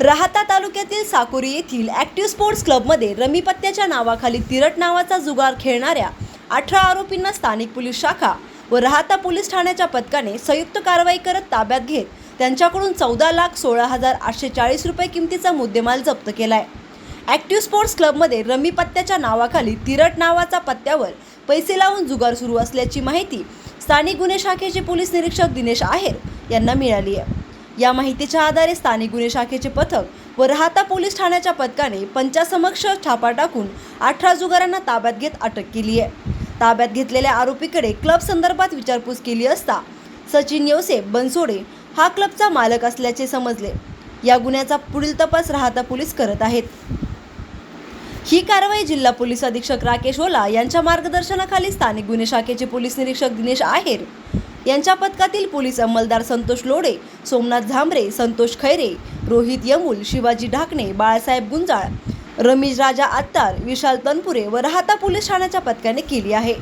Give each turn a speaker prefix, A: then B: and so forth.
A: राहाता तालुक्यातील साकोरी येथील active sports क्लबमध्ये रमी पत्त्याच्या नावाखाली तिरट नावाचा जुगार खेळणाऱ्या अठरा आरोपींना स्थानिक पोलीस शाखा व राहाता पोलीस ठाण्याच्या पथकाने संयुक्त कारवाई करत ताब्यात घेत त्यांच्याकडून चौदा लाख सोळा हजार आठशे चाळीस रुपये किमतीचा मुद्देमाल जप्त केला आहे ॲक्टिव्ह स्पोर्ट्स क्लबमध्ये रमी पत्त्याच्या नावाखाली तिरट नावाचा पत्त्यावर पैसे लावून जुगार सुरू असल्याची माहिती स्थानिक गुन्हे शाखेचे पोलीस निरीक्षक दिनेश आहेर यांना मिळाली आहे. या माहितीच्या आधारे स्थानिक गुन्हे शाखेचे पथक व राहता पोलीस ठाण्याच्या पथकाने पंचासमक्ष छापा टाकून अठरा जुगारांना ताब्यात घेत अटक केली आहे. ताब्यात घेतलेल्या आरोपीकडे क्लब संदर्भात विचारपूस केली असता सचिन योसेफ बनसोडे हा क्लबचा मालक असल्याचे समजले. या गुन्ह्याचा पुढील तपास राहता पोलीस करत आहेत. ही कारवाई जिल्हा पोलीस अधीक्षक राकेश ओला यांच्या मार्गदर्शनाखाली स्थानिक गुन्हे शाखेचे पोलीस निरीक्षक दिनेश आहेर यांच्या पथकातील पोलीस अंमलदार संतोष लोडे सोमनाथ झांबरे संतोष खैरे रोहित यमुल शिवाजी ढाकणे बाळासाहेब गुंजाळ रमेश राजा आत्तार विशाल तनपुरे व राहता पोलीस ठाण्याच्या पथकाने केली आहे.